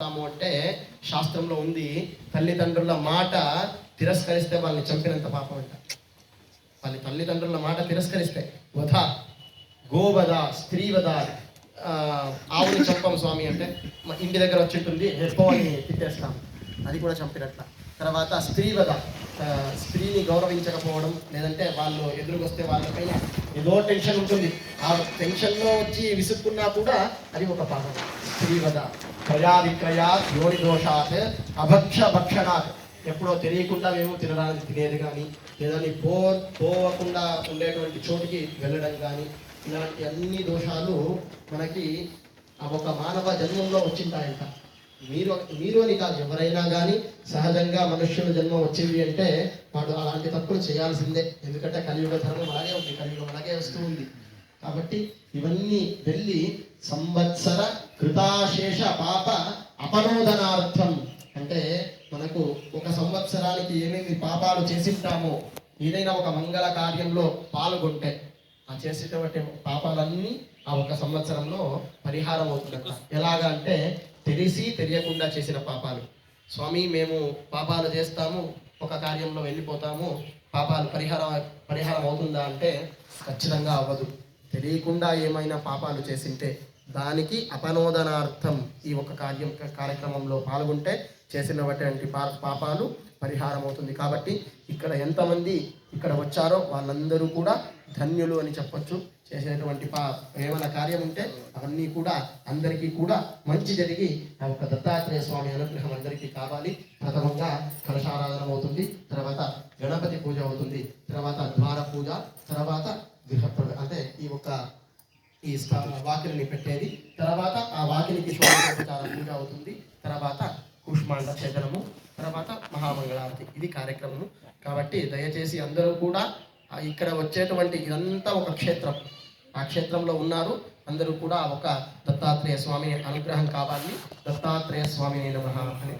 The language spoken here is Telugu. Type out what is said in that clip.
చేస్తాము అంటే శాస్త్రంలో ఉంది తల్లిదండ్రుల మాట తిరస్కరిస్తే వాళ్ళని చంపినంత పాపం అంట. వాళ్ళ తల్లిదండ్రుల మాట తిరస్కరిస్తే వధ గోవధ స్త్రీవధ ఆవుని చంపం స్వామి అంటే మా ఇంటి దగ్గర వచ్చి హెప్పని అని తిట్టేస్తాం. అది కూడా చంపినట్ల. తర్వాత స్త్రీవధ స్త్రీని గౌరవించకపోవడం లేదంటే వాళ్ళు ఎదురుకొస్తే వాళ్ళపైన ఏదో టెన్షన్ ఉంటుంది. ఆ టెన్షన్లో వచ్చి విసుక్కున్నా కూడా అది ఒక పాపం. స్త్రీవధ. క్రయా విక్రయా యోని దోషాత్ అభక్ష భక్షణాత్. ఎప్పుడో తెలియకుండా మేము తినడానికి తినేది కానీ లేదని పో పోవకుండా ఉండేటువంటి చోటుకి వెళ్ళడం కానీ ఇలాంటి అన్ని దోషాలు మనకి ఆ ఒక మానవ జన్మంలో వచ్చింటాయంట. మీరు మీరు అని కాదు ఎవరైనా కానీ సహజంగా మనుష్యుల జన్మ వచ్చింది అంటే వాడు అలాంటి తప్పులు చేయాల్సిందే. ఎందుకంటే కలియుగ ధర్మం అలాగే ఉంది కలియుగం అలాగే వస్తూ ఉంది. కాబట్టి ఇవన్నీ వెళ్ళి సంవత్సర కృతాశేష పాప అపనోదనార్థం అంటే మనకు ఒక సంవత్సరానికి ఏమేమి పాపాలు చేసింటామో ఏదైనా ఒక మంగళ కార్యంలో పాల్గొంటే ఆ చేసేటువంటి పాపాలన్నీ ఆ ఒక సంవత్సరంలో పరిహారం అవుతుందట. ఎలాగా అంటే తెలిసి తెలియకుండా చేసిన పాపాలు. స్వామి మేము పాపాలు చేస్తాము ఒక కార్యంలో వెళ్ళిపోతాము పాపాలు పరిహారం పరిహారం అవుతుందా అంటే ఖచ్చితంగా అవ్వదు. తెలియకుండా ఏమైనా పాపాలు చేసింటే దానికి అపనోదనార్థం ఈ ఒక కార్యం కార్యక్రమంలో పాల్గొంటే చేసినటువంటి పా- పాపాలు పరిహారం అవుతుంది కాబట్టి ఇక్కడ ఎంతమంది ఇక్కడ వచ్చారో వాళ్ళందరూ కూడా ధన్యులు అని చెప్పొచ్చు. చేసేటువంటి పా ఏమైనా కార్యం ఉంటే అవన్నీ కూడా అందరికీ కూడా మంచి జరిగి ఆ యొక్క దత్తాత్రేయ స్వామి అనుగ్రహం అందరికీ కావాలి. ప్రథమంగా కలశారాధన అవుతుంది. తర్వాత గణపతి పూజ అవుతుంది. తర్వాత ద్వార పూజ తర్వాత గృహ ప్ర- అంటే ఈ ఒక ఈ వాకిలిని పెట్టేది. తర్వాత ఆ వాకిలికి షోడశోపచార పూజ అవుతుంది. తర్వాత కుష్మాండ ఛేదనము. తర్వాత మహామంగళారతి. ఇది కార్యక్రమము. కాబట్టి దయచేసి అందరూ కూడా ఇక్కడ వచ్చేటువంటి ఇదంతా ఒక క్షేత్రం. ఆ క్షేత్రంలో ఉన్నారు. అందరూ కూడా ఒక దత్తాత్రేయ స్వామి అనుగ్రహం కావాలి. దత్తాత్రేయ స్వామి నమః అని